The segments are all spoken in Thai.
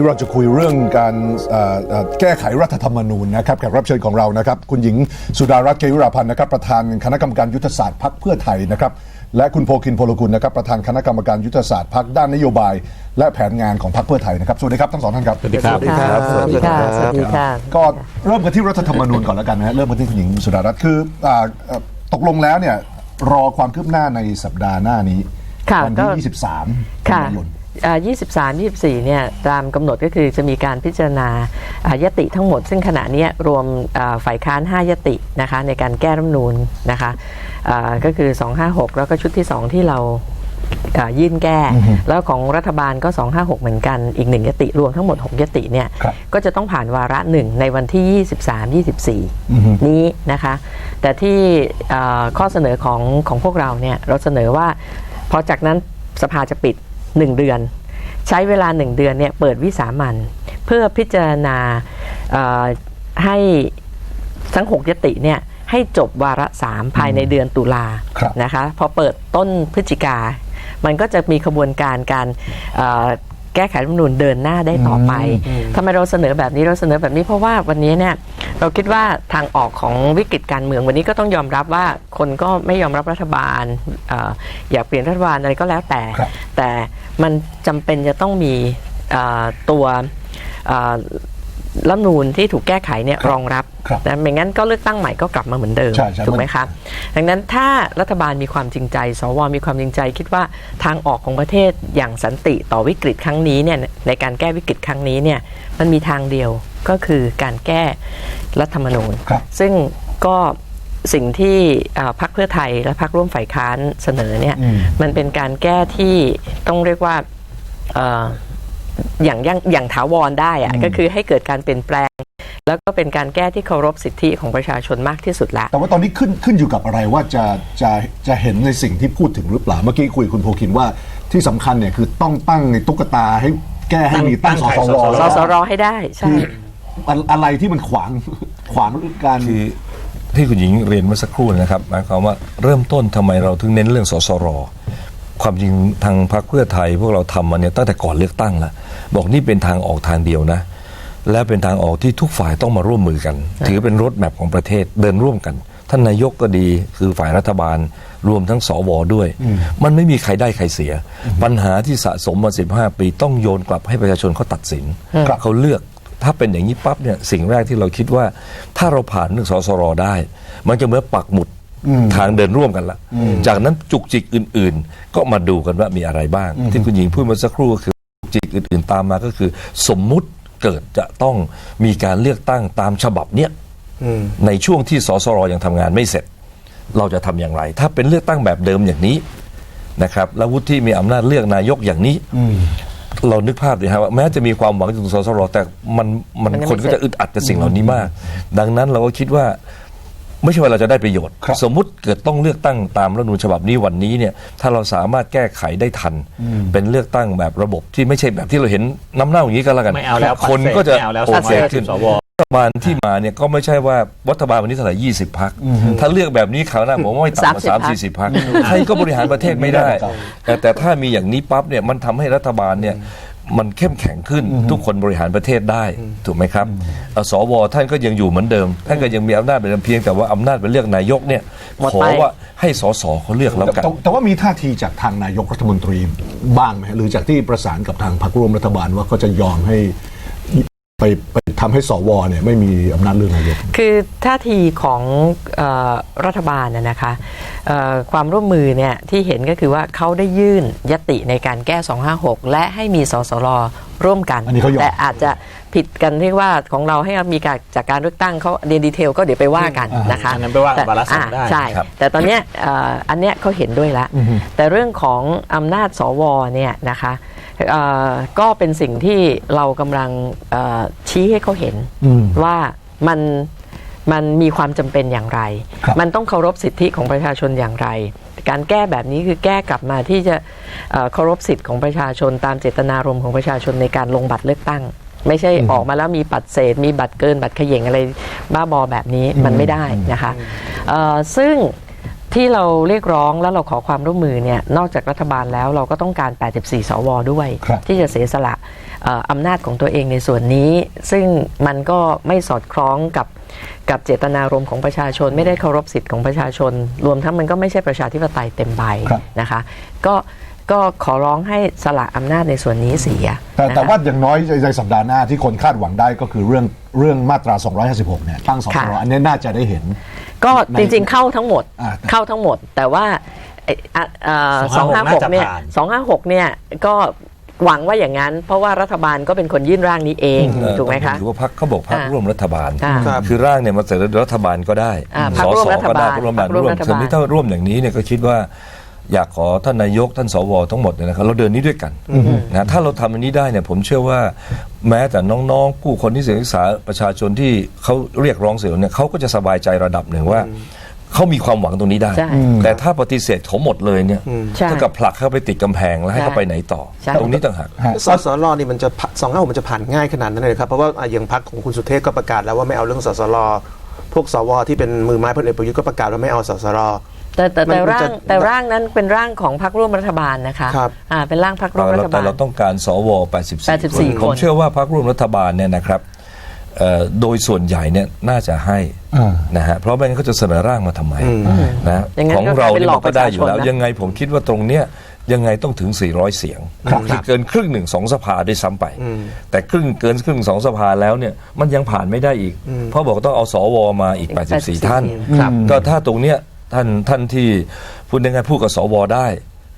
นี้เราจะคุยเรื่องการเอ่อเอ่อแก้ไขรัฐธรรมนูญนะครับแขกรับเชิญของเรานะครับ คุณหญิงสุดารัตน์เกยุราพันธ์นะครับ ประธานคณะกรรมการยุทธศาสตร์พรรคเพื่อไทยนะครับและคุณโพคินโพลกุลนะครับประธานคณะกรรมการยุทธศาสตร์พรรคด้านนโยบาย และแผนงานของพรรคเพื่อไทยนะครับสวัสดีครับทั้งสองท่านครับสวัสดีครับค่ะสวัสดีค่ะสวัสดีค่ะก็เริ่มกันที่รัฐธรรมนูญก่อนแล้วกันนะฮะเริ่มกันที่คุณหญิงสุดารัตน์คืออ่าเอ่อตกลงแล้วเนี่ยรอความคืบหน้าในสัปดาห์หน้านี้ค่ะวัก็ที่ 23กันค่ะยายนอ่า 23 24เนี่ยตามกำหนดก็คือจะมีการพิจารณาอ่ายติทั้งหมด ซึ่งขณะเนี้ยรวมอ่าฝ่ายค้าน 5 ยตินะคะในการแก้รัฐธรรมนูญนะคะอ่าก็คือ 256 แล้วก็ชุดที่ 2 ที่เราอ่ายื่นแก้ แล้วของรัฐบาลก็ 256 เหมือนกันอีกหนึ่งยติ รวมทั้งหมด 6 ยติเนี่ยครับก็จะต้องผ่านวาระหนึ่งในวันที่ 23 24 นี้นะคะ แต่ที่เอ่อข้อเสนอของของพวกเราเนี่ยเราเสนอว่าพอจากนั้นสภาจะปิด 1 เดือน ใช้เวลา 1 เดือนเนี่ยเปิดวิสามันเพื่อพิจารณาเอ่อให้ทั้ง6ยติเนี่ยให้จบวาระ3ภายในเดือนตุลาครับนะคะพอเปิดต้นพฤศจิกา มันก็จะมีขบวนการการเอ่อ แก้ไขรัฐธรรมนูญเดินหน้าได้ต่อไปทำไมเราเสนอแบบนี้เราเสนอแบบนี้เพราะว่าวันนี้เนี่ยเราคิดว่าทางออกของวิกฤตการเมืองวันนี้ก็ต้องยอมรับว่าคนก็ไม่ยอมรับรัฐบาลเอออยากเปลี่ยนรัฐบาลอะไรก็แล้วแต่ ครับ แต่มันจำเป็นจะต้องมีเอ่อตัวเอ่อ รัฐธรรมนูญที่ถูกแก้ไขเนี่ยครับรองรับครับนะไม่งั้นก็เลือกตั้งใหม่ก็กลับมาเหมือนเดิมใช่ใช่ถูกไหมมันคะดังนั้นถ้ารัฐบาลมีความจริงใจ สวมีความจริงใจ คิดว่าทางออกของประเทศอย่างสันติต่อวิกฤตครั้งนี้เนี่ยในการแก้วิกฤตครั้งนี้เนี่ยมันมีทางเดียวก็คือการแก้รัฐธรรมนูญครับซึ่งก็สิ่งที่เอ่อพรรคเพื่อไทยและพรรคร่วมฝ่ายค้านเสนอเนี่ยอืมมันเป็นการแก้ที่ต้องเรียกว่าเอ่ออย่างอย่างอย่างถาวรได้อะก็คือให้เกิดการเปลี่ยนแปลง แล้วก็เป็นการแก้ที่เคารพสิทธิของประชาชนมากที่สุดละ แต่ว่าตอนนี้ขึ้นขึ้นอยู่กับอะไรว่าจะจะจะเห็นในสิ่งที่พูดถึงหรือเปล่าเมื่อกี้คุยกับคุณโพคินว่าที่สำคัญเนี่ยคือต้องตั้งในตุ๊กตาให้แก้ให้มีตั้งสตั้งสใครรสสสแล้วสรให้ได้ใช่คืออะอะไรที่มันขวางขวางการ คือที่คุณหญิงเรียนเมื่อสักครู่นะครับหมายความว่าเริ่มต้นทำไมเราถึงเน้นเรื่องสสร ความจริงทางพรรคเพื่อไทย พวกเราทำมาเนี่ยตั้งแต่ก่อนเลือกตั้งแล้วบอกนี่เป็นทางออกทางเดียวนะ และเป็นทางออกที่ทุกฝ่ายต้องมาร่วมมือกัน ถือเป็นรถแมพของประเทศเดินร่วมกัน ท่านนายกก็ดีคือฝ่ายรัฐบาล รวมทั้งสวด้วย มันไม่มีใครได้ใครเสีย ปัญหาที่สะสมมา 15 ปี ต้องโยนกลับให้ประชาชนเขาตัดสินครับเขาเลือกถ้าเป็นอย่างนี้ปั๊บเนี่ยสิ่งแรกที่เราคิดว่า ถ้าเราผ่านเรื่องสสรได้ มันจะเหมื่อนปักหมุด ทางเดินร่วมกันละ จากนั้นจุกจิกอื่น ๆ ก็มาดูกันว่ามีอะไรบ้าง ที่คุณหญิงพูดเมาสักครู่ก็คือจุกจิกอื่น ๆ ตามมาก็คือ สมมุติเกิดจะต้องมีการเลือกตั้งตามฉบับเนี้ยในช่วงที่สสรยังทำงานไม่เสร็จ เราจะทำอย่างไร ถ้าเป็นเลือกตั้งแบบเดิมอย่างนี้นะครับ แล้ววุฒิมีอำนาจเลือกนายกอย่างนี้เรานึกภาพดีครับว่าแม้จะมีความหวังถึงสสรแต่มันมันมันยังไม่คนก็เสร็จะจอึดอัดกับสิ่งเหล่านี้มาก ดังนั้นเราก็คิดว่า ไม่ใช่ว่าเราจะได้ประโยชน์ ครับสมมุติเกิดต้องเลือกตั้งตามรัฐธรรมนูญฉบับนี้วันนี้เนี่ยถ้าเราสามารถแก้ไขได้ทัน เป็นเลือกตั้งแบบระบบที่ไม่ใช่แบบที่เราเห็นน้ำเน่าอย่างนี้ก็แล้วกันไม่เอาแล้วคนก็จะไม่เอาแล้วโอเคปัดเศษขึ้นสว รัฐบาลที่มาเนี่ยก็ไม่ใช่ว่ารัฐบาลวันนี้เท่าไหร่ยี่สิบพัก ถ้าเลือกแบบนี้คราวหน้าผมว่าไม่ต่ำกว่า30สามสี่สิบพักใครก็บริหารประเทศไม่ได้ แต่แต่ถ้ามีอย่างนี้ปั๊บเนี่ยมันทำให้รัฐบาลเนี่ย มันเข้มแข็งขึ้นทุกคนบริหารประเทศได้ถูกไหมครับเอ่อสวท่านก็ยังอยู่เหมือนเดิม ท่านก็ยังมีอำนาจเป็นเพียงแต่ว่าอำนาจเป็นเลือกนายกเนี่ยหมดขอไปว่าให้สสเขาเลือกแล้วกันแต่แต่ว่ามีท่าทีจากทางนายกรัฐมนตรีบ้างไหมฮะหรือจากที่ประสานกับทางพรรคร่วมรัฐบาลว่าเขาจะยอมให้ ไปไปทำให้สวเนี่ยไม่มีอำนาจเลือกนายก คือท่าทีของเออรัฐบาลน่ะนะคะเอ่อความร่วมมือเนี่ยที่เห็นก็คือว่าเขาได้ยื่นยติในการแก้ 256 และให้มีสสรร่วมกันอันนี้เขายอมแต่อาจจะผิดกันที่ว่าของเราให้มีการจากการเลือกตั้งเขาเรียนดีเทลก็เดี๋ยวไปว่ากันนะคะอันนั้นไปว่ากันแต่วาระสองได้อ่ใช่ครับแต่ตอนเนี้ยเอ่ออันเนี้ยเขาเห็นด้วยละแต่เรื่องของอำนาจสวเนี่ยนะคะเอ่อ ก็เป็นสิ่งที่เรากำลังเอ่อชี้ให้เขาเห็นอืมว่ามันมันมีความจำเป็นอย่างไรครับมันต้องเคารพสิทธิของประชาชนอย่างไร การแก้แบบนี้คือแก้กลับมาที่จะเอ่อเคารพสิทธิ์ของประชาชนตามเจตนารมณ์ของประชาชนในการลงบัตรเลือกตั้ง ไม่ใช่ออกมาแล้วมีบัตรเศษ มีบัตรเกินบัตรเขย่งอะไรบ้าบอแบบนี้มันไม่ได้นะคะเอ่อซึ่ง ที่เราเรียกร้องแล้วเราขอความร่วมมือเนี่ยนอกจากรัฐบาลแล้วเราก็ต้องการ 84 สวด้วยครับที่จะเสียสละเอ่ออำนาจของตัวเองในส่วนนี้ ซึ่งมันก็ไม่สอดคล้องกับกับเจตนารมณ์ของประชาชน ไม่ได้เคารพสิทธิ์ของประชาชน รวมทั้งมันก็ไม่ใช่ประชาธิปไตยเต็มใบครับนะคะก็ก็ขอร้องให้สละอำนาจในส่วนนี้เสียแต่นะคะแต่ว่าอย่างน้อยในสัปดาห์หน้าที่คนคาดหวังได้ก็คือเรื่อง เรื่องมาตรา 256 เนี่ยตั้งสสค่ะรอันนี้น่าจะได้เห็น ก็ในจริงๆเข้าทั้งหมดอ่าเข้าทั้งหมด แต่ว่าสองห้าหก256เนี่ยน่าจะผ่านสองห้าหกเนี่ยก็หวังว่าอย่างนั้น เพราะว่ารัฐบาลก็เป็นคนยื่นร่างนี้เองเอ่อถูกไหมคะถือว่าพักเขาบอกพักอ่าร่วมรัฐบาลอ่าครับคือร่างเนี่ยมาเสนอรัฐบาลก็ได้อ่าพรรคร่วมรัฐบาลก็ได้พรรคร่วมรัฐบาลพรรคร่วมร่วมรัฐบาลส่วนนี้ถ้าร่วมอย่างนี้เนี่ยก็คิดว่า อยากขอท่านนายกท่านสวทั้งหมดเนี่ยนะครับเราเดินนี้ด้วยกันนะถ้าเราทำอันนี้ได้เนี่ยผมเชื่อว่าแม้แต่น้องๆผู้คนที่ศึกษาประชาชนที่เขาเรียกร้องเสียงเนี่ยเขาก็จะสบายใจระดับหนึ่งว่าเขามีความหวังตรงนี้ได้ใช่แต่ถ้าปฏิเสธเขาหมดเลยเนี่ยใช่เท่ากับผลักเข้าไปติดกำแพงแล้วให้ใช่เขาไปไหนต่อใช่ตรงนี้ต่างหากฮะสสรนี่มันจะสองห้ามันจะผ่านง่ายขนาดนั้นเลยครับ เพราะว่าอะอย่างพักของคุณสุเทพก็ประกาศแล้วว่าไม่เอาเรื่องสสรพวกสวที่เป็นมือไม้พลเอกประยุทธ์ก็ประกาศว่าไม่เอาสสร แต่แต่แต่มันร่าจะงแต่ร่างนั้นเป็นร่างของพรรคร่วมรัฐบาลนะคะครับ อ่าเป็นร่างพรรคร่วมรัฐแต่บาลเราต้องการสว 84 84 ผมคนเชื่อว่าพรรคร่วมรัฐบาลเนี่ยนะครับเอ่อโดยส่วนใหญ่เนี่ยน่าจะให้อ่านะฮะเพราะไม่งั้นเขาจะเสนอร่างมาทำไมนะอย่างนั้นของก็เรากลายเป็นเนี่ยหลอมักนก็ได้อยู่แล้ว ประชาชนนะ ยังไงผมคิดว่าตรงเนี้ยยังไงต้องถึง 400 เสียงคือเกินครึ่งหนึ่งสองสภาด้วยซ้ำไป แต่ครึ่งเกินครึ่งสองสภาแล้วเนี่ยมันยังผ่านไม่ได้อีก เพราะบอกต้องเอาสวมาอีก 84 ท่านครับก็ถ้าตรงเนี้ย ท่านท่านที่พูดยังไงพูดกับสวได้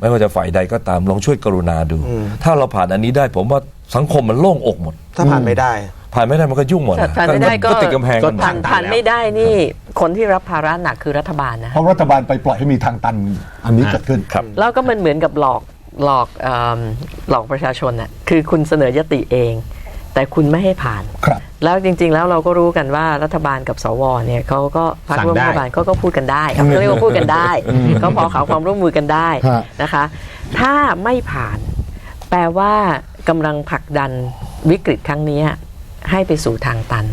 ไม่ว่าจะฝ่ายใดก็ตามลองช่วยกรุณาดู ถ้าเราผ่านอันนี้ได้ ผมว่าสังคมมันโล่งอกหมด ถ้าผ่านไม่ได้ ผ่านไม่ได้มันก็ยุ่งหมดนะผ่านไม่ได้ก็ติดกำแพงกันหมดผ่านผ่านไม่ได้นี่คนที่รับภาระหนักคือรัฐบาลนะเพราะรัฐบาลไปปล่อยให้มีทางตันอันนี้เกิดขึ้นครับ แล้วก็มันเหมือนกับหลอกหลอกเอิ่มหลอกประชาชนน่ะคือคุณเสนอยติเอง แต่คุณไม่ให้ผ่าน ครับ แล้วจริง ๆ แล้วเราก็รู้กันว่ารัฐบาลกับสวเนี่ยเขาก็พรรคร่วมสั่รังได้ฐบาลเขาก็พูดกันได้เขาเรียกว่าพูดกันได้เขาพอขอความร่วมมือกันได้ฮะนะคะ ถ้าไม่ผ่าน แปลว่ากำลังผลักดันวิกฤตครั้งนี้ให้ไปสู่ทางตัน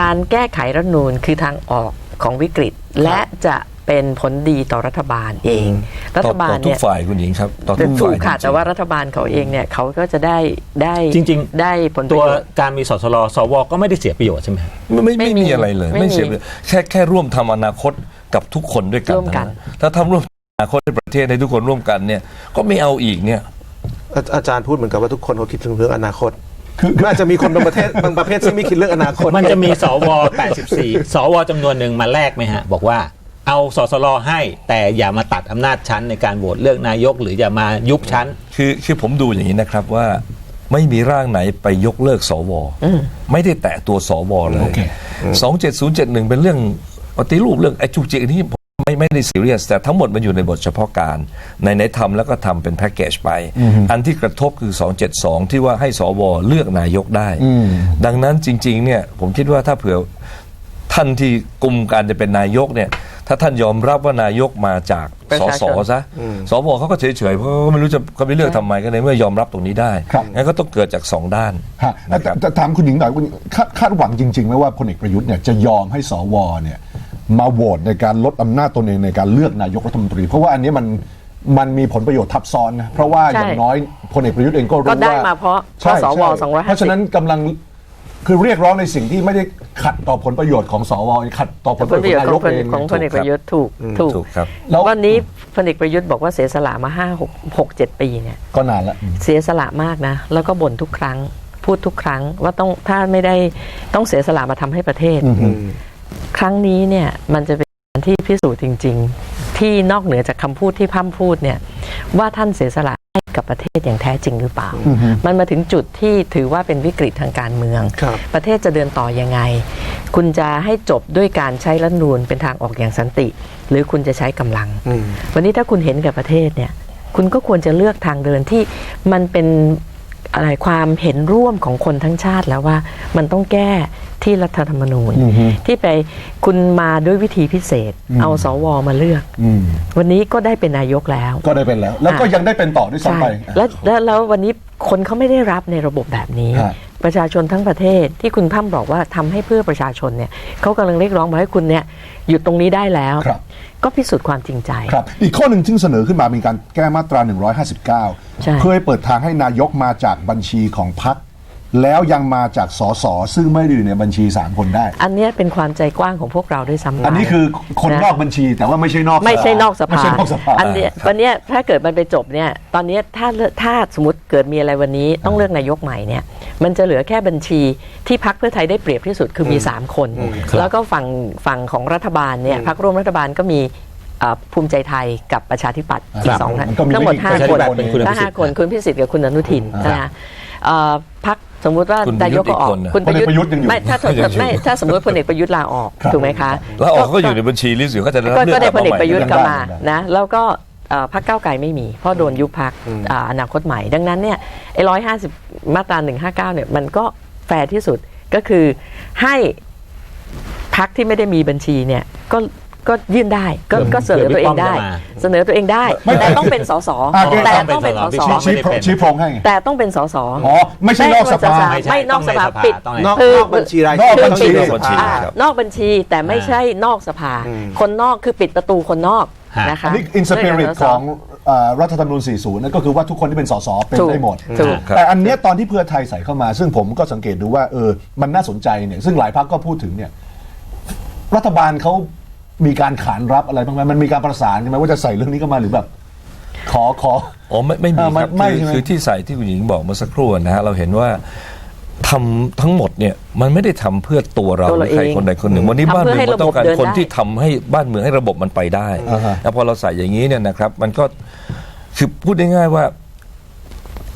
การแก้ไขรัฐธรรมนูญคือทางออกของวิกฤตและจะ เป็นผลดีต่อรัฐบาลเอง รัต่ฐอบาลต่อทุเนี่กยฝ่ายคุณหญิงครับต่อทุแต่กถูฝ่ายกค่ะจริงๆแต่ว่ารัฐบาลเขาเองเนี่ยเขาก็จะได้ได้จริง ๆ ได้ผลประตัวโยชน์การมีสสรสวก็ไม่ได้เสียประโยชน์ใช่ไหมฮะไม่ไม่ไม่ไม่มีมีอะไรเลย ไม่ไม่เสียมีเลยแค่แค่ร่วมทำอนาคตกับทุกคนด้วยกันร่วมกันเท่าถ้าทำร่วมอนาคตในประเทศให้ทุกคนร่วมกันเนี่ยก็ไม่เอาอีกเนี่ยอาอาจารย์พูดเหมือนกับว่าทุกคนเขาคิดถึงเรื่องอนาคตคือมันอาจจะมีคนบางประเทศบางประเภทที่ไม่คิดเรื่องอนาคต มันจะมีสว 84 สวจำนวนหนึ่งมาแลกไหมฮะ บอกว่า เอาสสรให้ แต่อย่ามาตัดอำนาจชั้นในการโหวตเลือกนายก หรืออย่ามายุบชั้น คือคือผมดูอย่างนี้นะครับว่าไม่มีร่างไหนไปยกเลิกสวไม่ได้แตะตัวสวเลโอยเคสองเจ็ดศูนย์เจ็ดหนึ่งเป็นเรื่องปฏิรูปเรื่องไอ้จุกจิกอันนี้ผมไม่ไม่ได้ซีเรียสแต่ทั้งหมดมันอยู่ในบทเฉพาะการ ในไหนทำแล้วก็ทำเป็นแพ็กเกจไป อันที่กระทบคือ 272 ที่ว่าให้สวเลือกนายกได้ ดังนั้นจริง ๆ เนี่ย ผมคิดว่าถ้าเผื่อ ท่านที่กลุ่มการจะเป็นนายกเนี่ย ถ้าท่านยอมรับว่านายกมาจากประสชาชสนซะสวเขาก็เฉยๆเพราะเขาไม่รู้จะเขาไม่เลือกทำไมก็ในเมื่อยอมรับตรงนี้ได้ครับ งั้นก็ต้องเกิดจากสองด้าน ฮะนะครับแต่ถามคุณหญิงหน่อยคุณคาดคาดหวังจริงๆไหมว่าพลเอกประยุทธ์เนี่ยจะยอมให้สวเนี่ยมาโหวตในการลดอำนาจตนเองในการเลือกนายกรัฐมนตรี เพราะว่าอันนี้มันมันมีผลประโยชน์ทับซ้อนนะเพราะว่าใช่อย่างน้อยพลเอกประยุทธ์เองก็รู้ก็ว่าได้มาเพราะใช่เพราะสวใช่250 เพราะฉะนั้นกำลัง คือเรียกร้องในสิ่งที่ไม่ได้ขัดต่อผลประโยชน์ของสวขัดต่อผลผปลระประโยโยชชน์น์ของขนายองกพลเองของพลเอกประยุทธ์ถูกถูกถูกครับแล้ววันนี้พลเอกประยุทธ์บอกว่าเสียสละมาห้าหกหกเจ็ดปีเนี่ยก็นานแล้วเสียสละมากนะ แล้วก็บ่นทุกครั้งพูดทุกครั้งว่าต้องถ้าไม่ได้ต้องเสียสละมาทำให้ประเทศ ครั้งนี้เนี่ยมันจะเป็นการที่พิสูจน์จริง ๆ ที่นอกเหนือจากคำพูดที่พร่ำพูดเนี่ยว่าท่านเสียสละให้ กับประเทศอย่างแท้จริงหรือเปล่า มันมาถึงจุดที่ถือว่าเป็นวิกฤตทางการเมืองครับประเทศจะเดินต่อยังไง คุณจะให้จบด้วยการใช้รัฐธรรมนูนเป็นทางออกอย่างสันติ หรือคุณจะใช้กำลังอืมวันนี้ถ้าคุณเห็นกับประเทศเนี่ย คุณก็ควรจะเลือกทางเดินที่มันเป็นอะไรความเห็นร่วมของคนทั้งชาติแล้วว่ามันต้องแก้ ที่รัฐธรรมนูญ ที่ไปคุณมาด้วยวิธีพิเศษ เอาสวมาเลือกอืมวันนี้ก็ได้เป็นนายกแล้ว ก็ได้เป็นแล้ว แล้วก็อะยังได้เป็นต่อด้วยใช่ซ้ำไปแล้วแล้วแล้ววันนี้คนเขาไม่ได้รับในระบบแบบนี้ฮะประชาชนทั้งประเทศที่คุณพั่มบอกว่าทำให้เพื่อประชาชนเนี่ยเขากำลังเรียกร้องมาให้คุณเนี่ยหยุดตรงนี้ได้แล้วครับก็พิสูจน์ความจริงใจ ครับ อีกข้อหนึ่งที่เสนอขึ้นมามีการแก้มาตราใช่159 เพื่อให้เปิดทางให้นายกมาจากบัญชีของพรรค แล้วยังมาจากสสซึ่งไม่ได้อยู่ในบัญชี 3 คนได้ อันเนี้ยเป็นความใจกว้างของพวกเราด้วยซ้ำไปอันนี้คือคนนะนอกบัญชีแต่ว่าไม่ใช่นอกไม่ใช่นอกสไม่ภาใช่นอกสภา อันเนี้ยวันเนี้ยถ้าเกิดมันไปจบเนี่ยตอนเนี้ยถ้าเลือกถ้าสมมติเกิดมีอะไรวันนี้ต้องเลือกนายกใหม่เนี่ยมันจะเหลือแค่บัญชีที่พักเพื่อไทยได้เปรียบที่สุดคือมี 3 คนแล้วก็ฝั่งฝั่งของรัฐบาลเนี่ยพักร่วมรัฐบาลก็มีอ่าภูมิใจไทยกับประชาธิปัตย์อีครักบสองท่านมันก็มีทั้งหมดไม่กี่ห้าประชาธิคนปัตย์เป็นคุณอภิถ้าสิทธิ์ ห้าคนคุณพิสิทธิ์กับคุณอนุทินนะคะเอ่อพัก สมมุติว่าคุณประนายยุทกธ์ก็ออกอีกคนนะ คุณพลเอกประยุทธ์ยังอยู่ ไม่ถ้ายังอยู่ ไม่ถ้าสมมติพลเอกประยุทธ์ลาออกครับถูกไหมคะแล้วออกก็อยู่ในบัญชีลิสต์อยู่ก็จะได้รับก็เลือก็กได้กลับพลมาเอกใหม่ประยุทธ์ยังกลับได้มายังได้นะแล้วก็เอ่อพรรคก้าวไกลไม่มี เพราะโดนยุบพักอนาคตใหม่ ดังนั้นเนี่ยไอ้ร้อยห้าสิบมาตราหนึ่งห้าเก้าเนี่ยมันก็แฟร์ที่สุดก็คือให้พักที่ไม่ได้มีบัญชีเนี่ยก็ ก็ยื่นได้ก็ก็เสนอตัวเองได้เดี๋ยวบิ๊กป้อมจะมาเสนอตัวเองได้ไม่แต่ต้องเป็นสสอะแต่ต้องเป็นสสต้องเป็นสสชี้โพรงชี้โพรงให้ไงแต่ต้องเป็นสสอ๋อไม่ใช่นอกสภาไม่ใช่ไม่นอกสภาต้องในสภาปิดต้องในนอกคือนอกบัญชีรายนอกชื่บัญชีต้องบัญชีในสภาครับนอกบัญชีแต่ไม่ใช่นอกสภา คนนอกคือปิดประตูคนนอกฮะนะคะอันนี้อินสปิริตของเอ่อรัฐธรรมนูญ 40 นั่นก็คือว่าทุกคนที่เป็นสสเป็นถูกได้หมดถูกครับแต่อันเนี้ยตอนที่เพื่อไทยใส่เข้ามา ซึ่งผมก็สังเกตดูว่าเออมันน่าสนใจเนี่ยซึ่งหลายพรรคก็พูดถึงเนี่ยรัฐบาลเขา มีการขานรับอะไรบ้างไหมมันมีการประสานกันไหมว่าจะใส่เรื่องนี้เข้ามาหรือแบบ ขอขอ อ๋อไม่ไม่มีเออคไม่รับไม่คือใช่ไหม คือที่ใส่ที่คุณหญิงบอกเมื่อสักครู่นะฮะเราเห็นว่าทำทั้งหมดเนี่ยมันไม่ได้ทำเพื่อตัวเราตัวหเรารือใครเองคนใดคนหนึ่ง วันนี้ทำบ้านเพื่เมือองให้มันต้องการระบบเดินคนได้ที่ทำให้บ้านเมืองให้ระบบมันไปได้อ่าฮะ แล้วพอเราใส่อย่างนี้เนี่ยนะครับ มันก็คือพูดง่ายๆว่า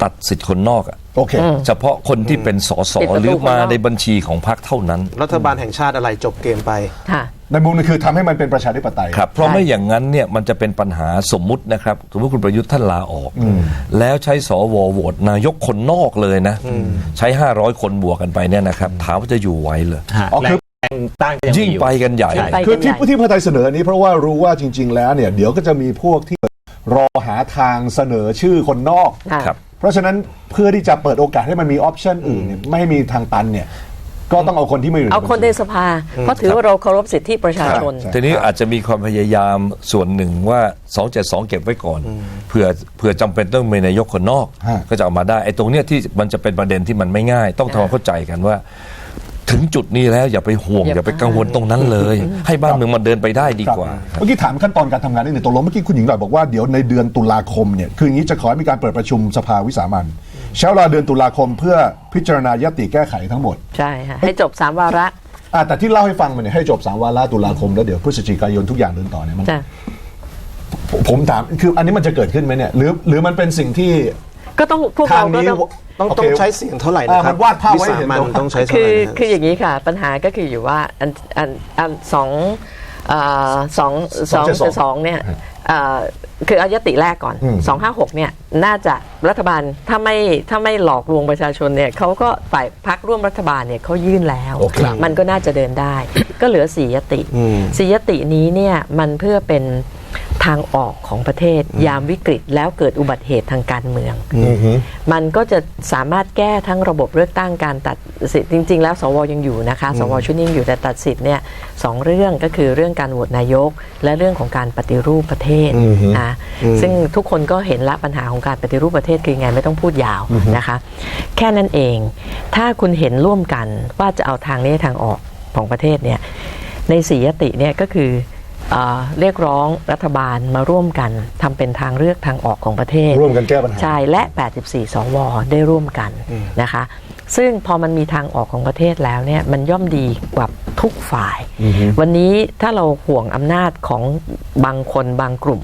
ตัดสิทธิ์คนนอกอะ โอเค เฉพาะคนที่เป็นสสปิดประตูหรือมาคนนอกในบัญชีของพรรคเท่านั้น รัฐบาลแห่งชาติอะไรจบเกมไป ค่ะ ในมุมนึงคือทำให้มันเป็นประชาธิปไตย ครับ เพราะใช่ไม่อย่างนั้นเนี่ยมันจะเป็นปัญหาสมมุตินะครับ สมมติคุณประยุทธ์ท่านลาออก แล้วใช้สวโหวตนายกคนนอกเลยนะ ใช้ 500 คนบวกกันไปเนี่ยนะครับถามว่าจะอยู่ไหวเหรอฮะอ๋อคือ แรงต้านก็ยังยิ่งมีอยู่ ไปกันใหญ่ใช่ไป คือกันที่ใหญ่ที่เพื่อไทยเสนออันนี้เพราะว่ารู้ว่าจริง ๆ แล้วเนี่ยเดี๋ยวก็จะมีพวกที่รอหาทางเสนอชื่อคนนอก ค่ะครับ เพราะฉะนั้นเพื่อที่จะเปิดโอกาสให้มันมีออปชันอื่นเนี่ยไม่ให้มีทางตันเนี่ยก็ต้องเอาคนที่ไม่อยู่เอาคนในบัญชีสภา เพราะถือว่าเราเคารพสิทธิประชาชนใช่ทีนี้อาจจะมีความพยายามส่วนหนึ่งว่า 272 เก็บไว้ก่อนเผื่อเผื่อจำเป็นต้องมีนายกคนนอกฮะก็จะเอามาได้ไอ้ตรงเนี้ยที่มันจะเป็นประเด็นที่มันไม่ง่าย ต้องทำความเข้าใจกันว่า ถึงจุดนี้แล้วอย่าไปห่วงอย่าอย่าไปกังวลตรงนั้นเลย ให้บ้านเมืองมันเดินไปได้ดีครับกว่า เมื่อกี้ถามขั้นตอนการทำงานนิดหนึ่งตกลงเมื่อกี้คุณหญิงหน่อยบอกว่าเดี๋ยวในเดือนตุลาคมเนี่ยคืออย่างนี้จะขอให้มีการเปิดประชุมสภาวิสามันใช้เวลาเดือนตุลาคมเพื่อพิจารณายติแก้ไขทั้งหมดใช่ค่ะให้จบสามวาระอะแต่ที่เล่าให้ฟังมาเนี่ยให้จบสามวาระตุลาคมแล้วเดี๋ยวพฤศจิกายนทุกอย่างเดินต่อเนี่ยมันจ้ะผมผมถามคืออันนี้มันจะเกิดขึ้นไหมเนี่ยหรือหรือมันเป็นสิ่งที่ก็ต้องพวกทาเรางก็นี้ต้อง ต้องโเคต้องใช้เสียงเท่าไหร่นะครัอ่ามันวาดภาพไว้วิสาเห็นมันตรงต้องใช้เท่าคืไหอร่นะคืออย่างนี้ค่ะ ปัญหาก็คืออยู่ว่าอันอันอันสองเอ่อสองสอง272เจ็ดสองเนี่ยเอ่อคือเอายติแรกก่อนอืมสองห้าหกเนี่ย น่าจะรัฐบาลถ้าไม่ถ้าไม่หลอกลวงประชาชนเนี่ยเขาก็ฝ่ายพักร่วมรัฐบาลเนี่ยเขายื่นแล้วโอเคมันก็น่าจะเดินได้ ก็เหลือสี่ยติอืมสี่ยตินี้เนี่ยมันเพื่อเป็น ทางออกของประเทศยามวิกฤตแล้วเกิดอุบัติเหตุทางการเมือง มันก็จะสามารถแก้ทั้งระบบเลือกตั้งการตัดสิทธิ์จริง ๆ แล้วสวยังอยู่นะคะ สวชุดนี้ยังอยู่แต่ตัดสิทธิ์เนี่ยสองเรื่องก็คือเรื่องการโหวตนายก และเรื่องของการปฏิรูปประเทศนะซึ่งทุกคนก็เห็นละปัญหาของการปฏิรูปประเทศคือยังไงไม่ต้องพูดยาวนะคะ แค่นั้นเอง ถ้าคุณเห็นร่วมกันว่าจะเอาทางนี้ทางออกของประเทศเนี่ยในสียติเนี่ยก็คือ เอ่อเรียกร้องรัฐบาลมาร่วมกันทำเป็นทางเลือกทางออกของประเทศ ร่วมกันแก้ปัญหาใช่และ 84 สว ได้ร่วมกันนะคะ ซึ่งพอมันมีทางออกของประเทศแล้วเนี่ยมันย่อมดีกว่าทุกฝ่าย วันนี้ถ้าเราห่วงอำนาจของบางคนบางกลุ่ม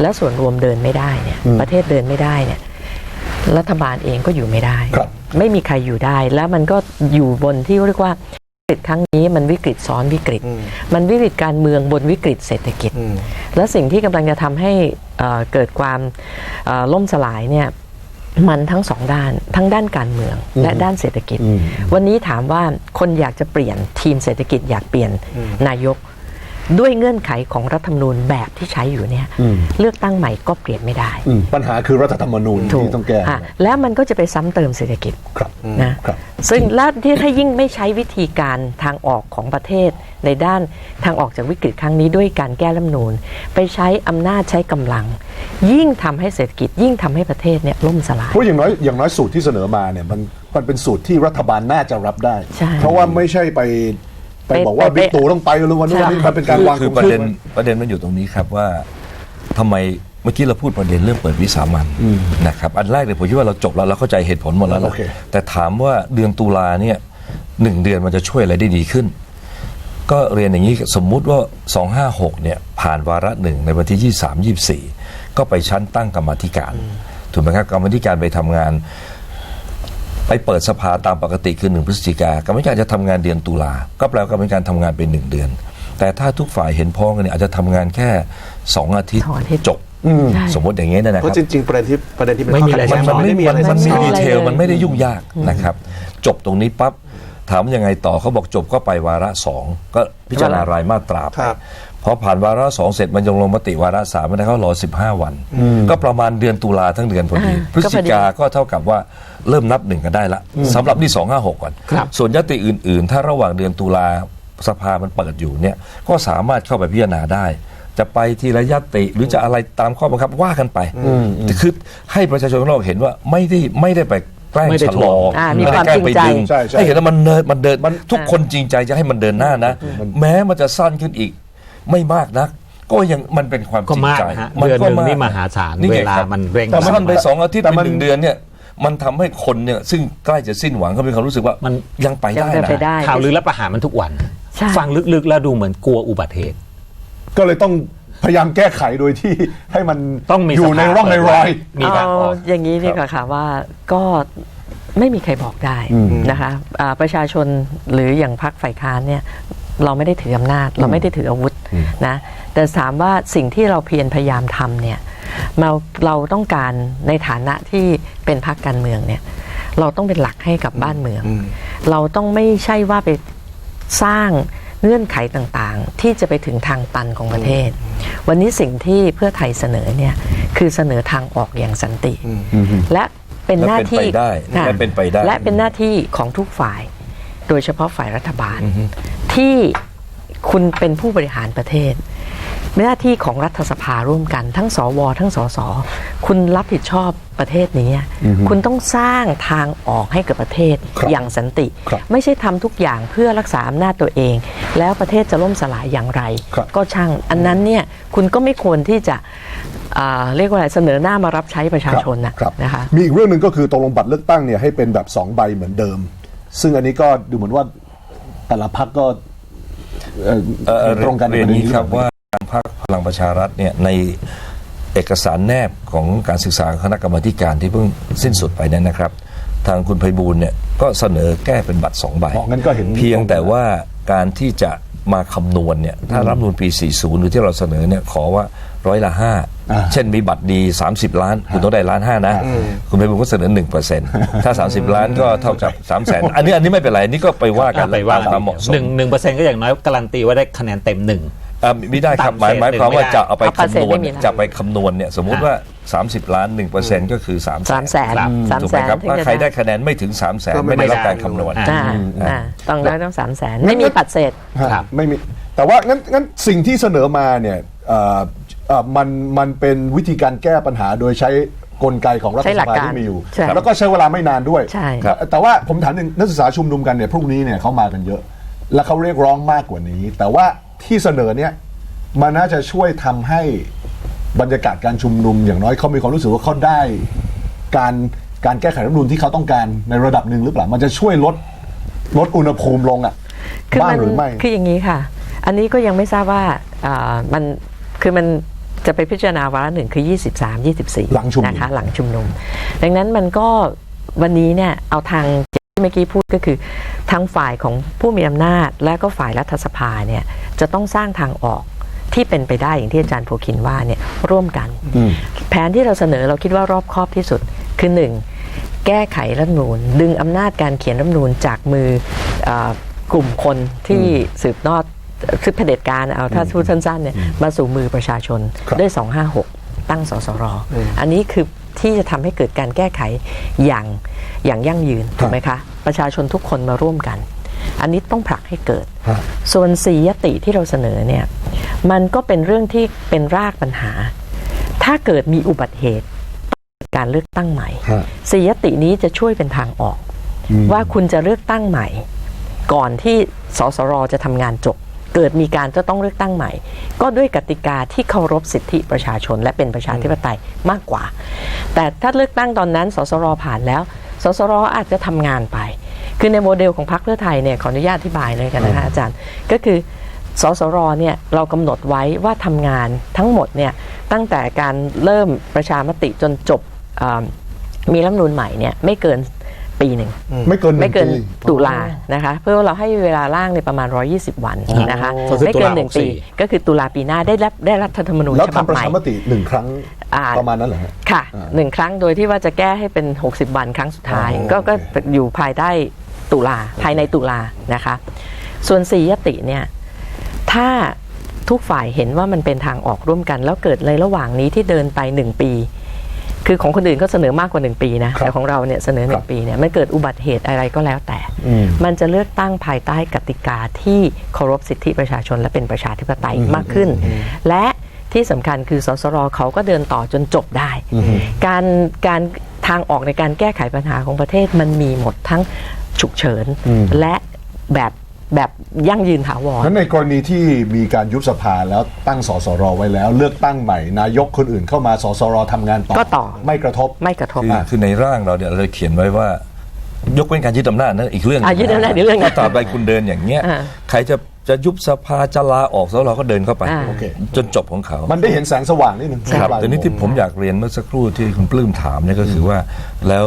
แล้วส่วนรวมเดินไม่ได้เนี่ยประเทศเดินไม่ได้เนี่ยรัฐบาลเองก็อยู่ไม่ได้ครับไม่มีใครอยู่ได้แล้วมันก็อยู่บนที่เรียกว่า วิกฤตครั้งนี้มันวิกฤตซ้อนวิกฤต มันวิกฤตการเมืองบนวิกฤตเศรษฐกิจ และสิ่งที่กำลังจะทำให้เอ่อเกิดความเอ่อล่มสลายเนี่ยมันทั้งสองด้าน ทั้งด้านการเมืองและด้านเศรษฐกิจ วันนี้ถามว่าคนอยากจะเปลี่ยนทีมเศรษฐกิจอยากเปลี่ยนนายก ด้วยเงื่อนไขของรัฐธรรมนูญแบบที่ใช้อยู่เนี่ยเลือกตั้งใหม่ก็เปลี่ยนไม่ได้อืมปัญหาคือรัฐธรรมนูญที่ต้องแก้อะแล้วมันก็จะไปซ้ำเติมเศรษฐกิจครับนะครับซึ่งแล้วที่ถ้ายิ่งไม่ใช้วิธีการทางออกของประเทศ ในด้านทางออกจากวิกฤตครั้งนี้ด้วยการแก้รัฐธรรมนูญ ไปใช้อำนาจใช้กำลัง ยิ่งทำให้เศรษฐกิจ ยิ่งทำให้ประเทศเนี่ยล่มสลายเพราะอย่างน้อยอย่างน้อยสูตรที่เสนอมาเนี่ยมันมันเป็นสูตรที่รัฐบาลน่าจะรับได้ใช่เพราะว่าไม่ใช่ไป ไปไปบอกว่าไปบิ๊กตู่ต้องไปหรือวันนู้นใช่วันนี้มันเป็นการวางคือขประงเด็นชื่อประเด็นมันอยู่ตรงนี้ครับว่าทำไมเมื่อกี้เราพูดประเด็นเรื่องเปิดวิสามันนะครับอันแรกเนี่ยผมคิดว่าเราจบแล้วเราเข้าใจเหตุผลหมดแล้วนะโอเคแต่ถามว่าเดือนตุลาเนี่ยหนึ่งเดือนมันจะช่วยอะไรได้ดีขึ้น ก็เรียนอย่างนี้สมมุติว่า 256เนี่ยผ่านวาระหนึ่งในวันที่ 23 24 ก็ไปชั้นตั้งกรรมาธิการถูกไหมครับกรรมาธิการไปทำงาน ไปเปิดสภาตามปกติคือหนึ่งพฤศจิกากรรมการจะทำงานเดือนตุลา ก็แปลว่ากรรมการทำงานเป็นหนึ่งเดือน แต่ถ้าทุกฝ่ายเห็นพ้องกันเนี่ยอาจจะทำงานแค่สองอาทิตย์สองอาทิตย์จบใช่สมมติอย่างนี้นะนะเพครัราะบจริงๆประเด็นที่ประเด็นที่เป็นไม่มีอะไรข้อขัดแย้งมันมันไม่ไม่มีมีอะไรมันซับไม่ซ้อนดีเทลอะไรเลยมันไม่ได้ยุ่งยากนะครับ จบตรงนี้ปั๊บถามยังไงต่อเขาบอกจบก็ไปวาระสองก็พิจารณารายมาตราไปครับ พอผ่านวาระสองเสร็จมันยังลงมติวาระสามไม่ได้เขารอสิบห้าวัน ก็ประมาณเดือนตุลาทั้งเดือนพอดีอ่าพฤศจิกาก็เท่ากับว่าเริ่มนับหนึ่งกันได้ละสำหรับนี่สองห้าหกก่อนครับส่วนยติอื่น ๆ ถ้าระหว่างเดือนตุลาสภามันเปิดอยู่เนี่ยก็สามารถเข้าไปพิจารณาได้ จะไปทีละยติหรือจะอะไรตามข้อบังคับว่ากันไปแต่คือให้ประชาชนข้างนอกเห็นว่าไม่ได้ไม่ได้ไปแกล้งไม่ได้ชะลออ่าไมีความได้แกล้จริงไปใจดึงใช่ใช่ให้เห็นว่ามันเดินมันเดินมันทุกคนจริงใจจะให้มันเดินหน้านะ แม้มันจะสั้นขึ้นอีก ไม่มากนัก ก็ยังมันเป็นความก็จริงมากใจนะฮะเดือนหนึ่งนี่มหาศาลนี่ไงเวลาครับมันเร่ง แต่สั้นไปมากสองอาทิตย์แต่เป็นมัน หนึ่งเดือนเนี่ยมันทำให้คนเนี่ยซึ่งใกล้จะสิ้นหวังเขามีความรู้สึกว่ามัน ยังไปยังได้เดินนะ ไปได้ ข่าวลือและประหารมันทุกวัน ใช่ ฟังลึกๆแล้วดูเหมือนกลัวอุบัติเหตุ ก็เลยต้องพยายามแก้ไขโดยที่ให้มันต้องมีอยู่ในสภาพร่องในรอย มีทางออก เอย่างนี้ดีกว่าค่ะว่าก็ไม่มีใครบอกได้นะคะอ่าประชาชนหรืออย่างพรรคฝ่ายค้านเนี่ย เราไม่ได้ถืออำนาจ เราไม่ได้ถืออาวุธนะแต่ถามว่าสิ่งที่เราเพียรพยายามทำเนี่ยเราเราต้องการในฐานะที่เป็นพรรคการเมืองเนี่ยเราต้องเป็นหลักให้กับบ้านเมือง เราต้องไม่ใช่ว่าไปสร้างเงื่อนไขต่างๆ ที่จะไปถึงทางตันของประเทศ วันนี้สิ่งที่เพื่อไทยเสนอเนี่ยคือเสนอทางออกอย่างสันติ และเป็นหน้าที่และเป็นไปได้ค่ะและเป็นไปได้และเป็นหน้าที่ของทุกฝ่าย โดยเฉพาะฝ่ายรัฐบาล ที่คุณเป็นผู้บริหารประเทศหน้าที่ของรัฐสภาร่วมกันทั้งสว ทั้งสสคุณรับผิดชอบประเทศนี้ คุณต้องสร้างทางออกให้กับประเทศครับอย่างสันติครับไม่ใช่ทำทุกอย่างเพื่อรักษาอำนาจตัวเอง แล้วประเทศจะล่มสลายอย่างไรครับก็ช่าง อันนั้นเนี่ยคุณก็ไม่ควรที่จะอ่าเรียกว่าอะไรเสนอหน้ามารับใช้ประชาชนนะครับนะคะมีอีกเรื่องหนึ่งก็คือตกลงบัตรเลือกตั้งเนี่ยให้เป็นแบบสองใบเหมือนเดิม ซึ่งอันนี้ก็ดูเหมือนว่า แต่ละพักก็เอ่อเอ่อเห็นตรงกันเรียนใประด็นี้ครับว่าทางพรรคพลังประชารัฐเนี่ยในเอกสารแนบของการศึกษาคณะกรรมาธิการที่เพิ่งสิ้นสุดไปนั้นนะครับ ทางคุณไพบูลย์เนี่ยก็เสนอแก้เป็นบัตรสองใบอ๋องั้นก็เห็นเพียงแต่ว่าการที่จะมาคำนวณเนี่ยถ้ารัฐธรรมนูลปี 40 หรือที่เราเสนอเนี่ยขอว่าร้อยละห้าอ่า เช่นมีบัตรดี 30 ล้าน คุณต้องได้ล้านห้านะ คุณไพบูลย์ก็เสนอ1เปอร์เซ็นต์ถ้า 30 ล้านก็เท่ากับ3 0 0แสนอันนี้อันนี้ไม่เป็นไรอันนี่ก็ไปว่ากันไปว่าตามความเหมาะสมหนึ่งหนึ่งเปอร์เซ็นต์ก็อย่างน้อยการันตีว่าได้คะแนนเต็มหนึ่งอ่าไม่ได้ครับหมายต่ำเศษหมายความว่าหนึ่งไม่ได้จะเอาไปเอาเปอร์เซ็นคำต์นวณไม่มีเนี่ยแล้วจะไปคำนวณเนี่ยสมมุติว่า 30 ล้าน 1%ก็คือ3สามแสนครับสามถูกแสไหมนครับถึงถ้าจะใครได้คะแนนไม่ถึง3 0 0แสนก็ไม่ไม่ได้รับได้การคำนวณอ่าอ่าต้องได้ต้องสามแสนไม่มีปัดเศษฮะครับไม่มีแต่ว่างั้นงั้นสิ่งที่เสนอมาเนี่ยเอ่อเอ่อมันมันเป็นวิธีการแก้ปัญหาโดยใช้กลไกของรัฐใช้สหลักภาการที่มีอยู่ใช่แล้วก็ใช้เวลาไม่นานด้วย ใช่ ครับแต่ว่าผมถามหนึ่งนักศึกษาชุมนุมกันเนี่ยพรุ่งนี้เนี่ยเขามากันเยอะ แล้วเขาเรียกร้องมากกว่านี้ แต่ว่าที่เสนอเนี่ยมันน่าจะช่วยทำให้บรรยากาศการชุมนุม อย่างน้อยเขามีความรู้สึกว่าเขาได้ การการแก้ไขรัฐธรรมนูญที่เขาต้องการในระดับหนึ่งหรือเปล่า มันจะช่วยลดลดอุณหภูมิลงอะคือบ้างมันหรือไม่ คืออย่างนี้ค่ะ อันนี้ก็ยังไม่ทราบว่าอ่ามันคือมัน จะไปพิจารณาวาระหนึ่งคือ 23 24หลังชุมนุม นะคะหลังชุมนุม ดังนั้นมันก็วันนี้เนี่ยเอาทางที่เมื่อกี้พูดก็คือทางฝ่ายของผู้มีอำนาจ และก็ฝ่ายรัฐสภาเนี่ยจะต้องสร้างทางออกที่เป็นไปได้อย่างที่อาจารย์โพคินว่าเนี่ยร่วมกันแผนที่เราเสนอเราคิดว่ารอบคอบที่สุดคือหนึ่งแก้ไขรัฐธรรมนูญดึงอำนาจการเขียนรัฐธรรมนูญจากมือเออกลุ่มคนที่สืบนอด คือเผด็จการเอาถ้าพูดสั้นๆเนี่ยมาสู่มือประชาชนครับด้วย 256 ตั้งสสรอันนี้คือที่จะทำให้เกิดการแก้ไขอย่างอย่างยั่งยืนถูกไหมคะ ประชาชนทุกคนมาร่วมกัน อันนี้ต้องผลักให้เกิดฮะส่วนสียติที่เราเสนอเนี่ยมันก็เป็นเรื่องที่เป็นรากปัญหา ถ้าเกิดมีอุบัติเหตุการเลือกตั้งใหม่ฮะสียตินี้จะช่วยเป็นทางออก ว่าคุณจะเลือกตั้งใหม่ ก่อนที่สสรจะทำงานจบ เกิดมีการจะต้องเลือกตั้งใหม่ ก็ด้วยกติกาที่เคารพสิทธิประชาชน และเป็นประชาธิปไตยมากกว่า แต่ถ้าเลือกตั้งตอนนั้น สสรผ่านแล้ว สสรอาจจะทำงานไป คือในโมเดลของพรรคเพื่อไทยเนี่ยขออนุญาตอธิบายเลยกันนะคะอาจารย์ ก็คือสสรเนี่ยเรากำหนดไว้ว่าทำงานทั้งหมดเนี่ยตั้งแต่การเริ่มประชามติจนจบอ่ามีรัฐธรรมนูญใหม่เนี่ยไม่เกิน ปีหนึ่งไม่เกินหไม่งเกินปีตุลานะคะ เพื่อว่าเราให้เวลาร่างในประมาณ 120 วันนะคะก็คือไม่เกินตุลาหนึ่งปี64ก็คือตุลาปีหน้าได้รับได้รัฐธรรมนูญแล้วฉบับทำประใหม่ชามติหนึ่งครั้งอ่าประมาณนั้นเหรอฮะค่ะอ่าหนึ่งครั้งโดยที่ว่าจะแก้ให้เป็น 60 วันครั้งสุดท้ายอ๋อก็ก็โอเคอยู่ภายใต้ตุลาภายในตุลานะคะ ส่วนสียติเนี่ยถ้าทุกฝ่ายเห็นว่ามันเป็นทางออกร่วมกัน แล้วเกิดในระหว่างนี้ที่เดินไปหนึ่งปี คือของคนอื่นเขาเสนอมากกว่า 1 ปีนะ แต่ของเราเนี่ยเสนอครับ1ปีเนี่ยมันเกิดอุบัติเหตุอะไรก็แล้วแต่อืมมันจะเลือกตั้งภายใต้กติกาที่เคารพสิทธิประชาชนและเป็นประชาธิปไตยมากขึ้น และที่สำคัญคือสสรเขาก็เดินต่อจนจบได้ การการทางออกในการแก้ไขปัญหาของประเทศมันมีหมดทั้งฉุกเฉินและแบบ แบบยั่งยืนถาวร นั้นในกรณีที่มีการยุบสภาแล้วตั้งสสรไว้แล้ว เลือกตั้งใหม่ นายกคนอื่นเข้ามาสสรทำงานต่อ ก็ต่อ ไม่กระทบ ไม่กระทบ คือคือในร่างเราเนี่ยเราเขียนไว้ว่า ยกเว้นการยึดอำนาจนั่นอีกเรื่องหนึ่งอะยึดอำนาจอีกเรื่องหนึ่งถ้าตราบใดคุณเดินอย่างเงี้ยอ่าใครจะจะยุบสภาจะลาออกแล้วเราก็เดินเข้าไปอ่า โอเค จนจบของเขา มันได้เห็นแสงสว่างนิดนึงครับปลายแต่นี่ที่ผมอยากเรียนเมื่อสักครู่ที่คุณปลื้มถามเนี่ยก็คือว่า แล้ว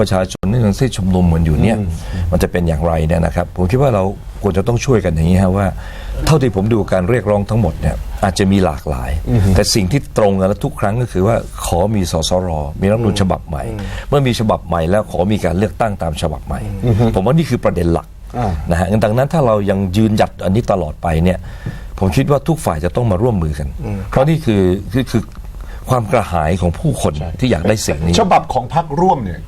ประชาชนที่ยังที่ชุมนุมเหมือนอยู่เนี่ยมันจะเป็นอย่างไรเนี่ยนะครับ ผมคิดว่าเราควรจะต้องช่วยกันอย่างนี้ฮะว่า เท่าที่ผมดูการเรียกร้องทั้งหมดเนี่ยอาจจะมีหลากหลาย แต่สิ่งที่ตรงกันและทุกครั้งก็คือว่าขอมีสสร มีรัฐธรรมนูญฉบับใหม่ เมื่อมีฉบับใหม่แล้วขอมีการเลือกตั้งตามฉบับใหม่ ผมว่านี่คือประเด็นหลักอ่านะฮะดังนั้นถ้าเรายังยืนหยัดอันนี้ตลอดไปเนี่ยผมคิดว่าทุกฝ่ายจะต้องมาร่วมมือกัน เพราะนี่คือคือคือความกระหายของผู้คนที่อยากได้สิ่งนี้ฉบับของพรรคร่วมเนี่ย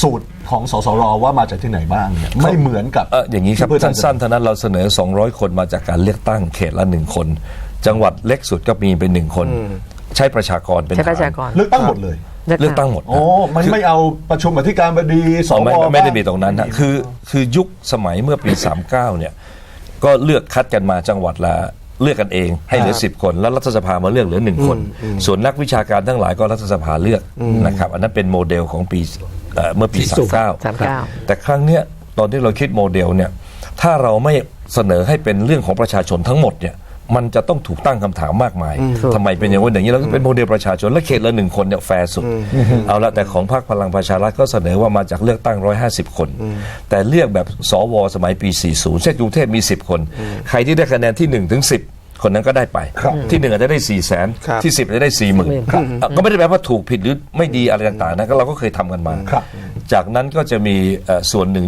สูตรของสสรว่ามาจากที่ไหนบ้างเนี่ยไม่เหมือนกับ เอออย่างนี้ครับที่เพื่อไทยสั้นๆเท่านั้นเราเสนอ 200 คนมาจากการเลือกตั้งเขตละหนึ่งคน จังหวัดเล็กสุดก็มีเป็นหนึ่งคน ใช้ประชากรเป็นใช้ประฐนชากร เลือกตั้งหมดเลย เลือกตั้งหมดนะโอ้มันไม่เอาประชุมอธิการบดีสอ๋อวไม่ไม่ได้บ้างมีตรงนั้นนะคือคือยุคสมัยเมื่อปี 39 เนี่ย ก็เลือกคัดกันมาจังหวัดละเลือกกันเองให้เหลือ 10 คน แล้วรัฐสภามาเลือกเหลือหนึ่งคน ส่วนนักวิชาการทั้งหลายก็รัฐสภาเลือกนะครับ อันนั้นเป็นโมเดลของปี เอ่อเมื่อปี39 39 แต่ครั้งเนี้ยตอนที่เราคิดโมเดลเนี่ยถ้าเราไม่เสนอให้เป็นเรื่องของประชาชนทั้งหมดเนี่ยมันจะต้องถูกตั้งคำถามมากมายทำไมเป็นอย่างนั้นอย่างนี้เราก็เป็นโมเดลประชาชน และเขตละหนึ่งคนเนี่ยแฟร์สุด เอาละแต่ของพรรคพลังประชารัฐก็เสนอว่ามาจากเลือกตั้ง 150 คน แต่เลือกแบบสวสมัยปี 40 เช่นกรุงเทพมี 10 คน ใครที่ได้คะแนนที่1ถึง10 คนนั้นก็ได้ไป ที่หนึ่งอาจจะได้4ี่แสนครับที่10อาจจะได้4ี่หมื่นก็ไม่ได้แปลว่าถูกผิดหรือไม่ดีอะไรต่างๆนะก็เราก็เคยทำกันมาครับจากนั้นก็จะมีเอ่อส่วนหนึ่ง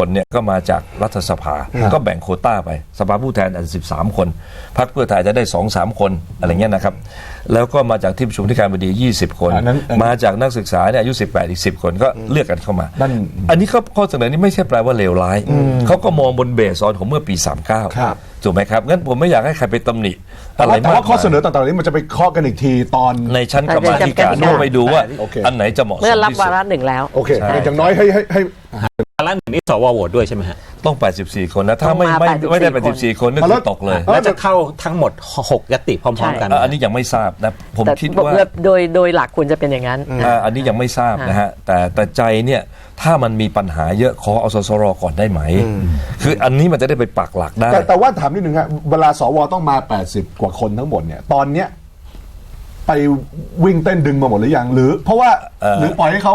คนเนี่ยก็มาจากรัฐสภา ก็แบ่งโควต้าไป สภาผู้แทนอาจจะ13คน พรรคเพื่อไทยจะได้2 3คนอะไรเงี้ยนะครับ แล้วก็มาจากที่ประชุมที่การบดี 20 คนอันนั้นอันนั้นมาจากนักศึกษาเนี่ยอายุ 18 อีก 10 คนก็เลือกกันเข้ามานั่นอันนี้เขาข้อเสนอนี้ไม่ใช่แปลว่าเลวร้าย เขาก็มองบนเบสออนของเมื่อปี 39ครับถูกไหมครับงั้นผมไม่อยากให้ใครไปตำหนิแต่อะไรว่าแต่มากว่าข้อเสนมายอต่างๆนี้มันจะไปเคาะกันอีกทีตอนในชั้นกรรมาธิการในชั้นกรรมาธิการเพื่อไปดูว่าโอเคอันไหนจะเหมาะสมเมื่อรับที่สุวาดระหนึ่งแล้วโอเคใช่อย่างน้อยให้ให้ให้วาระหนึ่งนี่สวโหวตด้วยใช่ไหมฮะต้อง 84 คนนะ ถ้าไม่ต้องมาไม่84ไม่ได้ 84 คนนึกแล้วตกเลยเออแล้วจะเข้าทั้งหมด 6ยติพร้อมๆกันไหมอะอันนี้ยังไม่ทราบนะ ผมแต่คิดว่าโดยโดยหลักควรจะเป็นอย่างนั้นอ่าอันนี้ยังไม่ทราบนะฮะ แต่แต่ใจเนี่ยถ้ามันมีปัญหาเยอะขอเอาสสรก่อนได้ไหม คืออันนี้มันจะได้ไปปักหลักได้ แต่แต่ว่าถามนิดนึงฮะเวลาสวต้องมา 80 กว่าคนทั้งหมดเนี่ยตอนเนี้ยไปวิ่งเต้นดึงมาหมดหรือยังหรือ เพราะว่าเอ่อหรือปล่อยให้เขา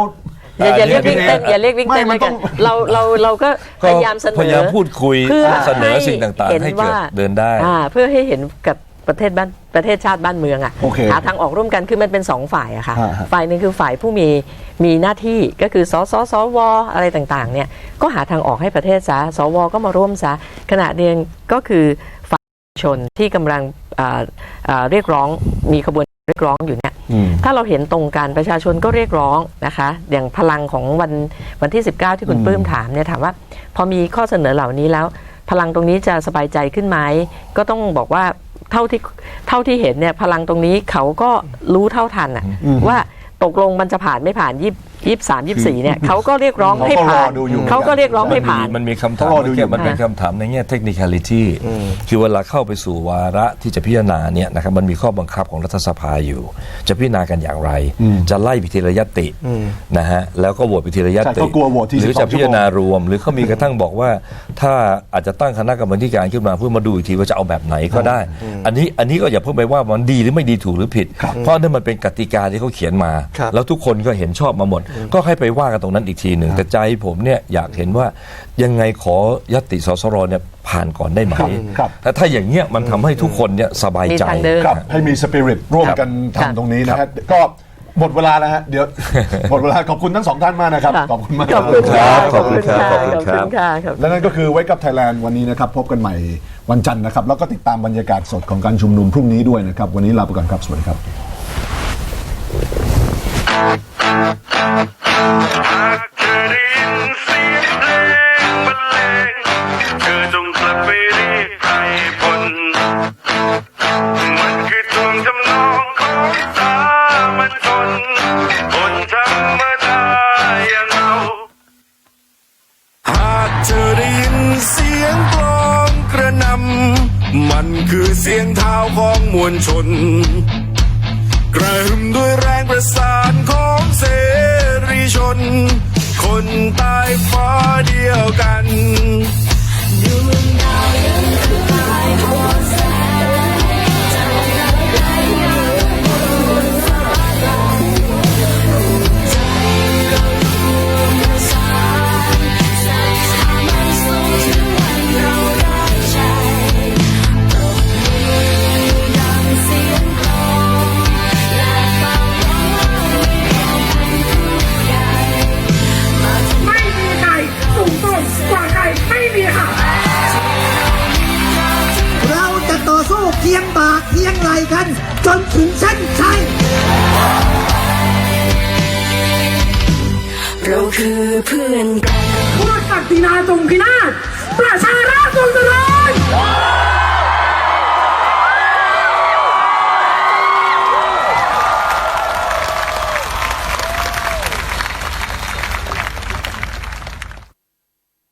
อย่าอย่าเรียกเดี๋วิ่ยวงเต้นเดี๋ยวอย่าเรียกวิ่งเต้นไม่มันแล้วกันต้องเราเราเราก็พยายามเสนอพยายามพูดคุยเพื่อเสนอให้สิ่งต่างๆให้เกิดว่าเดินได้อ่าเพื่อให้เห็นกับประเทศบ้านประเทศชาติบ้านเมืองอะโอเคหาทางออกร่วมกันคือมันเป็นสองฝ่ายอะค่ะฮะฮะฝ่ายหนึ่งคือฝ่ายผู้มีมีหน้าที่ก็คือสสสวอะไรต่างๆเนี่ยก็หาทางออกให้ประเทศซะสวก็มาร่วมซะขณะเดียวกันก็คือชนที่กำลังอ่าอ่าเรียกร้องมีขบวน เรียกร้องอยู่เนี่ยถ้าเราเห็นตรงกันประชาชนก็เรียกร้องนะคะ อย่างพลังของวันวันที่ 19 ที่คุณปลื้มถามเนี่ยถามว่า พอมีข้อเสนอเหล่านี้แล้ว พลังตรงนี้จะสบายใจขึ้นไหมก็ต้องบอกว่าเท่าที่เท่าที่เห็นเนี่ยพลังตรงนี้เขาก็รู้เท่าทันอะว่าตกลงมันจะผ่านไม่ผ่านยี่ ยี่สามยี่สี่เนี่ยเขาก็เรียกร้องให้ผ่านเขาก็รอดูอยู่เขาก็เรียกร้องให้ผ่านมันมีคำถามต้องรอดูอยู่เมื่อกี้มันเป็นคำถามในแง่เทคนิค a l ลิตี้คือเวลาเข้าไปสู่วาระที่จะพิจารณาเนี่ยนะครับมันมีข้อบังคับของรัฐสภาอยู่ จะพิจารณากันอย่างไร จะไล่ไปทีละยตินะฮะแล้วก็โหวตไปทีละยใช่ติเขากลัวโหวตทีหรือ12จะพิจารณารวม หรือเขามีกระทั่งบอกว่า ถ้าอาจจะตั้งคณะกรรมาธิการขึ้นมาเพื่อมาดูอีกทีว่าจะเอาแบบไหนก็ได้ อันนี้อันนี้ก็อย่าเพิ่งไปว่ามันดีหรือไม่ดีถูกหรือผิด เพราะนั่นมันเป็นกติกาที่เขาเขียนมาครับแล้วทุกคนก็เห็นชอบมาหมดก็ให้ไปว่ากันตรงนั้นอีกทีหนึ่งแต่ใจผมเนี่ยอยากเห็นว่ายังไงขอยติสสรเนี่ยผ่านก่อนได้ไหมครับครับแต่ถ้าอย่างเงี้ยมันทำให้ทุกคนเนี่ยสบายใจมีทางเดินครับให้มีสปิริตร่วมกันครับทำตรงนี้นะฮะก็หมดเวลาแล้วฮะเดี๋ยวหมดเวลาขอบคุณทั้งสองท่านมากนะครับค่ะขอบคุณมากขอบคุณรัค่ะขอบคุณครับขอบขอบคุณคุณครับค่ะขอบคุณและนั่นก็คือไว้กับไทยแลนด์วันนี้นะครับ พบกันใหม่วันจันทร์นะครับ แล้วก็ติดตามบรรยากาศสดของการชุมนุมพรุ่งนี้ด้วยนะครับ วันนี้ลาไปก่อนครับ สวัสดีครับ หากเธอได้ยินเสียงเลงบรรเลงเธอจงกลับไปรียกใครพลมันคือทวงทำนองของสามัญชนคนธรรมดาอย่างเราหากเธอได้ยินเสียงกลองกระหนำมันคือเสียงเท้าของมวลชน กระหึ่มด้วยแรงประสาน น คนใต้ฟ้าเดียวกัน